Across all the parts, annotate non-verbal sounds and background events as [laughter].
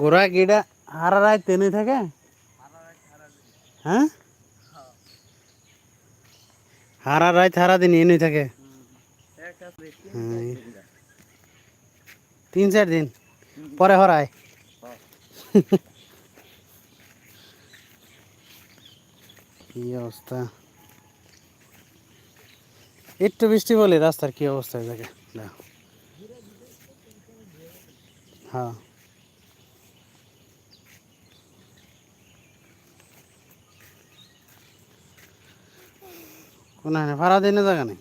গোড়া গিডা হারা রায় তেনে থাকে? হ্যাঁ? হারা রায় হারা দিন এনে থাকে। তিন চার দিন? পরে হরায়। কি অবস্থা? একটু বৃষ্টি বলে রাস্তার কি অবস্থা দেখো। হ্যাঁ। কোন ভাড়া দিনে জায়গা নেই।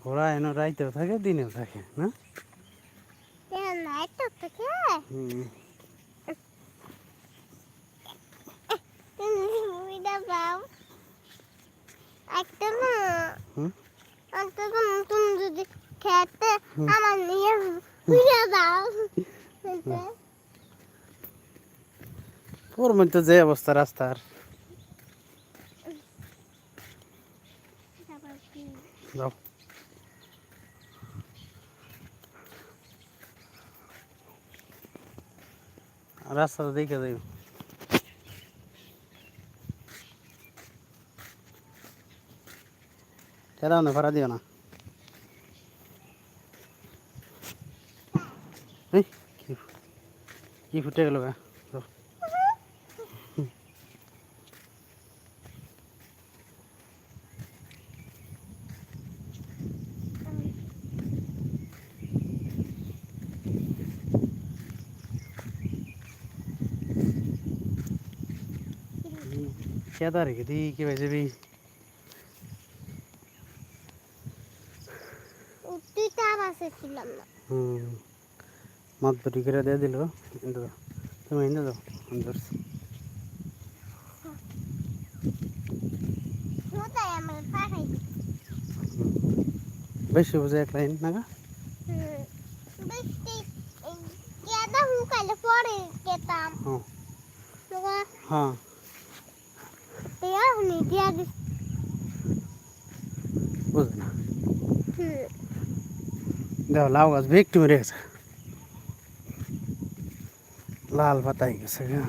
ঘোড়া এনে রাইতেও থাকে দিনেও থাকে না? তুমি না যদি খেতে আমার নিয়ে দাও [laughs] ওর মধ্যে যে অবস্থা রাস্তার। যাও। রাস্তাটা দেখে যাই দাও না ভাড়া দিও না এই, কি ফু- কি ফুটে গেল গা যাও। কেদা রেখে দি কি ভাই যাবি তুই তার আছে ছিলাম না হুম মাতবরি করে দিয়ে দিল। কিন্তু তুমি এনে দাও ধরছি। বেশি বুঝে এক লাইন কেদা হুকাইলে হ্যাঁ। তোরা দিয়া হুনি দিয়া দিস বুঝে না হুম। দেখো লাউ গাছ মেরে গেছে লাল পাতা হয়ে গেছে হ্যাঁ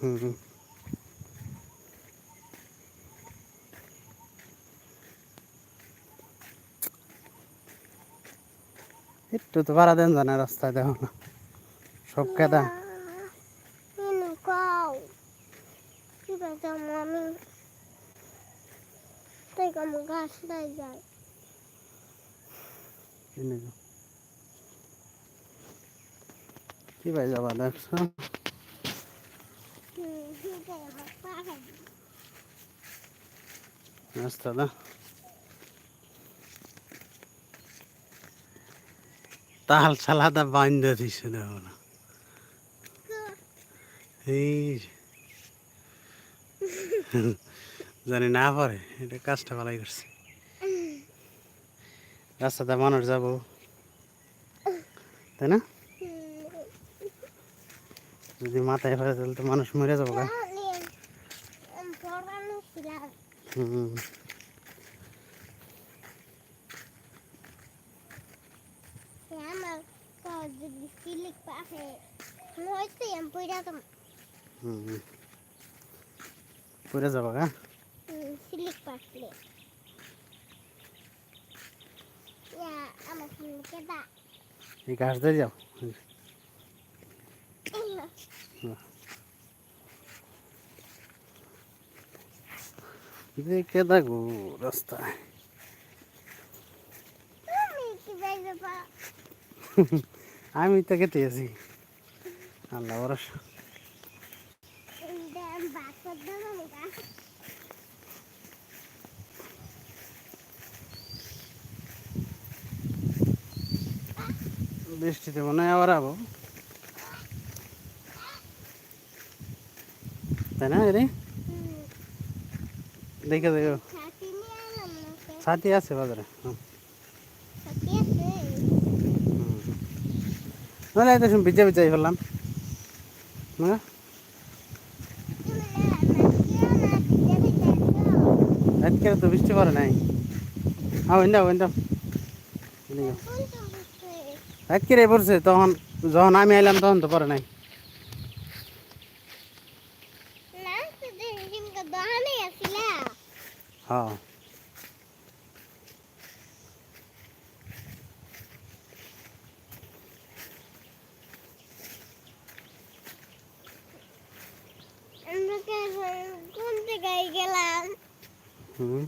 হুম। একটু তো ভাড়া দেন জানা রাস্তায়, দেখো না সব কেদা Ini kau. কি ভাই যাবা দেখছ Hmm, kita yang pakai. রাস্তা দা তাল সালাদা বান্ধ দিছে না এই। জানি না পারে এটা কাজটা ভালোই করছে। রাস্তাতে মানুষ যাব। তাই না? যদি মাথায় ফেলে তাহলে তো মানুষ মরে যাব bilang. হুম পরে যাব silik pakai. Ya, sama sama kita. এই গাছ দিয়ে যাও. দেখে দেখো রাস্তায়. আমি তো কেটে আছি আল্লাহ kan. বৃষ্টিতে মনে হয় আবার আবো তাই না রে দেখে দেখ সাথী আছে বাজারে নাহলে এত শুন ভিজে ভিজাই ফেললাম হ্যাঁ আজকে তো বৃষ্টি পড়ে নাই হ্যাঁ ওইটা ওইটা আজকে পড়ছে তখন যখন আমি আইলাম তখন তো পরে নাই দোকানে কোন জায়গায় গেলাম হুম